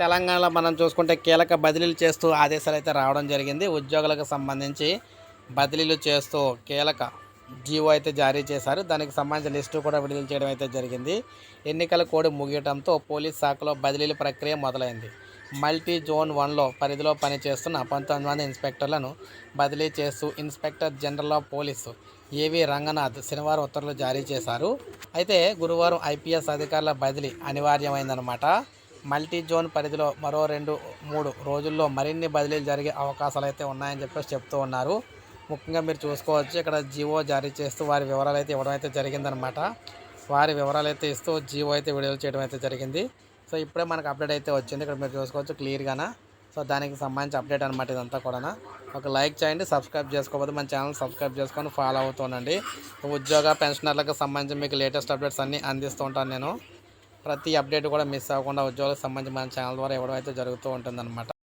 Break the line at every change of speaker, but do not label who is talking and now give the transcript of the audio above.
తెలంగాణలో మనం చూసుకుంటే కీలక బదిలీలు చేస్తూ ఆదేశాలు అయితే రావడం జరిగింది. ఉద్యోగులకు సంబంధించి బదిలీలు చేస్తూ కీలక జీవో అయితే జారీ చేశారు. దానికి సంబంధించిన లిస్టు కూడా విడుదల చేయడం అయితే జరిగింది. ఎన్నికల కోడ్ ముగియడంతో పోలీస్ శాఖలో బదిలీల ప్రక్రియ మొదలైంది. మల్టీ జోన్ వన్లో పరిధిలో పనిచేస్తున్న పంతొమ్మిది మంది ఇన్స్పెక్టర్లను బదిలీ చేస్తూ ఇన్స్పెక్టర్ జనరల్ ఆఫ్ పోలీసు ఏవి రంగనాథ్ శనివారం ఉత్తర్వులు జారీ చేశారు. అయితే గురువారం ఐపీఎస్ అధికారుల బదిలీ అనివార్యమైందనమాట మల్టీ జోన్ పరిధిలో మరో రెండు మూడు రోజుల్లో మరిన్ని బదిలీలు జరిగే అవకాశాలు అయితే ఉన్నాయని చెప్పేసి చెప్తూ ఉన్నారు. ముఖ్యంగా మీరు చూసుకోవచ్చు ఇక్కడ జివో జారీ చేస్తూ వారి వివరాలు అయితే ఇవ్వడం అయితే జరిగిందనమాట వారి వివరాలు అయితే ఇస్తూ జివో అయితే విడుదల చేయడం అయితే జరిగింది. సో ఇప్పుడే మనకు అప్డేట్ అయితే వచ్చింది. ఇక్కడ మీరు చూసుకోవచ్చు క్లియర్గానా? సో దానికి సంబంధించి అప్డేట్ అనమాట ఇదంతా కూడా ఒక లైక్ చేయండి సబ్స్క్రైబ్ చేసుకోకపోతే మన ఛానల్ సబ్స్క్రైబ్ చేసుకొని ఫాలో అవుతుండండి ఉద్యోగ పెన్షనర్లకు సంబంధించి మీకు లేటెస్ట్ అప్డేట్స్ అన్నీ అందిస్తూ ఉంటాను నేను. ప్రతి అప్డేట్ కూడా మిస్ అవ్వకుండా ఉద్యోగాలకు సంబంధించి మన ఛానల్ ద్వారా ఇవ్వడం అయితే జరుగుతూ ఉంటుందన్నమాట.